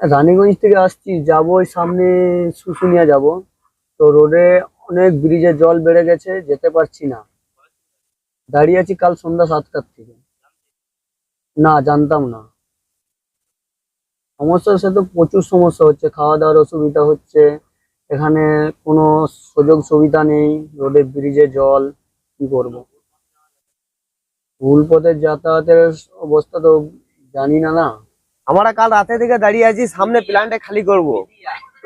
রানীগঞ্জ থেকে আসছি, যাব ওই সামনে শুশুনিয়া যাব। তো রোডে অনেক ব্রিজে জল বেড়ে গেছে, যেতে পারছি না। দাঁড়িয়ে আছি কাল সন্ধ্যা সাতটার থেকে না, জানতাম না। সমস্যার সাথে প্রচুর সমস্যা হচ্ছে খাওয়া দাওয়ার অসুবিধা হচ্ছে। এখানে কোনো সুযোগ সুবিধা নেই রোডে ব্রিজে জল, কি করব? ভুল পথে যাতায়াতের অবস্থা তো জানি না না। আমরা কাল রাতে থেকে দাঁড়িয়ে আছি, সামনে প্ল্যানটা খালি করব।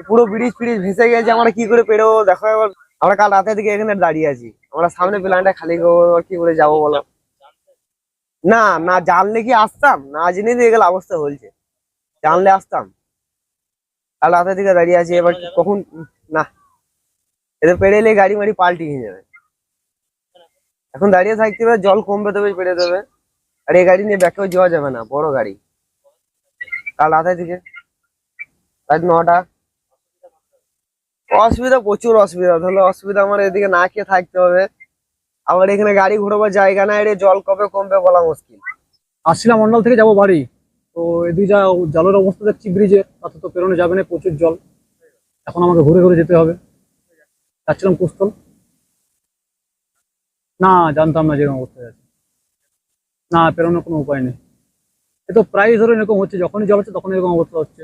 পুরো ব্রিজ ফ্রিজ ভেসে গেছে, আমরা কি করে পেরোবো? দেখো এবার। আমরা কাল রাতে থেকে এখানে দাঁড়িয়ে আছি। আমরা সামনে প্ল্যানটা খালি করব কি করে যাব বলো? না না, জানলে কি আসতাম? না জেনে দিয়ে গেলে অবস্থা হয়েছে জানলে আসতাম। কাল রাতে থেকে দাঁড়িয়ে আছি, এবার কখন? না। এদের পেরে এলে গাড়ি মাড়ি পাল্টি হয়ে যাবে। এখন দাঁড়িয়ে থাকতে হবে জল কমবে তবে পেরে দেবে। আর এই গাড়ি নিয়ে ব্যাকেও যাওয়া যাবে না, বড় গাড়ি। কাল রাতে থেকে রাত নটা। অসুবিধা, প্রচুর অসুবিধা। তাহলে অসুবিধা আমার এদিকে না খেয়ে থাকতে হবে। আবার এখানে গাড়ি ঘোরাবার জায়গা নাই রে, জল কবে কমবে বলা মুশকিল। আসছিলাম মন্ডল থেকে, যাব বাড়ি। তো এদিকে যা জলের অবস্থা দেখছি ব্রিজে, তাতে তো পেরোনো যাবে না, প্রচুর জল। এখন আমাকে ঘুরে ঘুরে যেতে হবে। যাচ্ছিলাম কুস্তল। না, জানতাম না যেরকম অবস্থায় আছে। না, পেরোনোর কোনো উপায় নেই। এ তো প্রায় ধরুন এরকম হচ্ছে, যখনই জল হচ্ছে তখন এরকম অবস্থা হচ্ছে।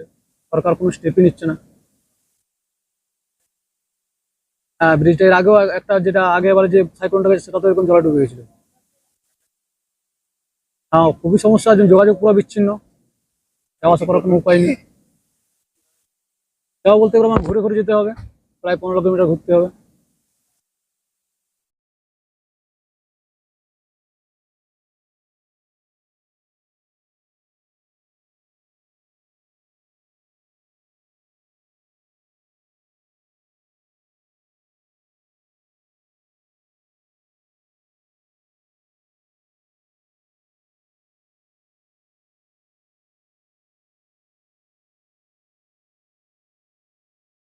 সরকার কোনো স্টেপই নিচ্ছে না। হ্যাঁ ব্রিজটা এর আগেও একটা যেটা আগে এবারে যে সাইক্লোনটা গেছে সেটা তো এরকম জলে ডুবে গেছিল। হ্যাঁ খুবই সমস্যা যোগাযোগ পুরো বিচ্ছিন্ন। যাওয়া আসা করার কোনো উপায় নেই। যাওয়া বলতে গেলে আমার ঘুরে ঘুরে যেতে হবে। প্রায় পনেরো কিলোমিটার ঘুরতে হবে।